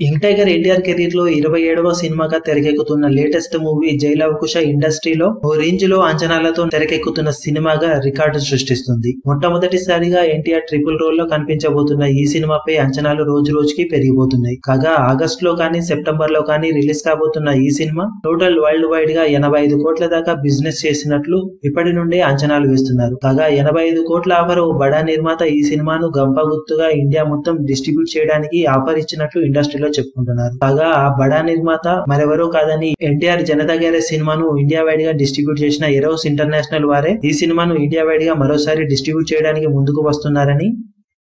Young tiger NTR కెరీర్లో ఇరవై ఏడవ సినిమాగా తెరకెక్కుతున్న లేటెస్ట్ మూవీ జైలవకుశ ఇండస్ట్రీలో ఓ రేంజ్లో అంచనాలతో తెరకెక్కుతున్న సినిమాగా రికార్డు సృష్టిస్తుంది. మొట్టమొదటిసారిగా ఎన్టీఆర్ ట్రిపుల్ రోల్లో కనిపించబోతున్న ఈ సినిమాపై అంచనాలు రోజు రోజుకి పెరిగిపోతున్నాయి. కాగా ఆగస్ట్లో కానీ సెప్టెంబర్లో కానీ రిలీజ్ కాబోతున్న ఈ సినిమా టోటల్ వరల్డ్ వైడ్గా ఎనభై ఐదు కోట్ల దాకా బిజినెస్ చేసినట్లు ఇప్పటి నుండే అంచనాలు వేస్తున్నారు. కాగా ఎనభై ఐదు కోట్ల ఆఫర్ ఓ బడా నిర్మాత ఈ సినిమాను గంపగుత్తుగా ఇండియా మొత్తం డిస్ట్రిబ్యూట్ చేయడానికి ఆఫర్ ఇచ్చినట్లు ఇండస్ట్రీలో చెప్పుకుంటున్నారు. కాగా ఆ బడా నిర్మాత మరెవరో కాదని ఎన్టీఆర్ జనతా గ్యారేజ్ సినిమాను ఇండియా వైడ్గా డిస్ట్రిబ్యూట్ చేసిన ఎరోస్ ఇంటర్నేషనల్ వారే ఈ సినిమాను ఇండియా వైడ్గా మరోసారి డిస్ట్రిబ్యూట్ చేయడానికి ముందుకు వస్తున్నారని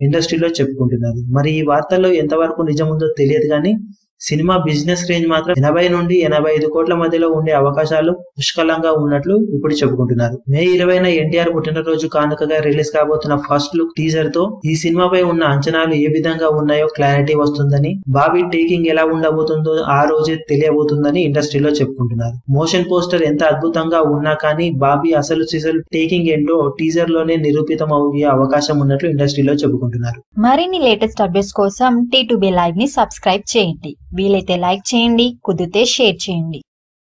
ఇండస్ట్రీలో చెప్పుకుంటున్నారు. మరి ఈ వార్తల్లో ఎంతవరకు నిజముందో తెలియదు కానీ సినిమా బిజినెస్ రేంజ్ మాత్రం ఎనభై నుండి ఎనభై ఐదు కోట్ల మధ్యలో ఉండే అవకాశాలు పుష్కలంగా ఉన్నట్లు ఇప్పుడు చెప్పుకుంటున్నారు. మే ఇరవైన ఎన్టీఆర్ పుట్టినరోజు కానుకగా రిలీజ్ కాబోతున్న ఫస్ట్ లుక్ టీజర్తో ఈ సినిమాపై ఉన్న అంచనాలు ఏ విధంగా ఉన్నాయో క్లారిటీ వస్తుందని బాబీ టేకింగ్ ఎలా ఉండబోతుందో ఆ రోజే తెలియబోతుందని ఇండస్ట్రీలో చెప్పుకుంటున్నారు. మోషన్ పోస్టర్ ఎంత అద్భుతంగా ఉన్నా కానీ బాబీ అసలు సిసలు టేకింగ్ ఏంటో టీజర్లోనే నిరూపితం అయ్యే అవకాశం ఉన్నట్లు ఇండస్ట్రీలో చెప్పుకుంటున్నారు. మరిన్ని లేటెస్ట్ అప్డేట్స్ కోసం టీ లైవ్ని సబ్స్క్రైబ్ చేయండి. వీలైతే లైక్ చేయండి కుదిరితే షేర్ చేయండి.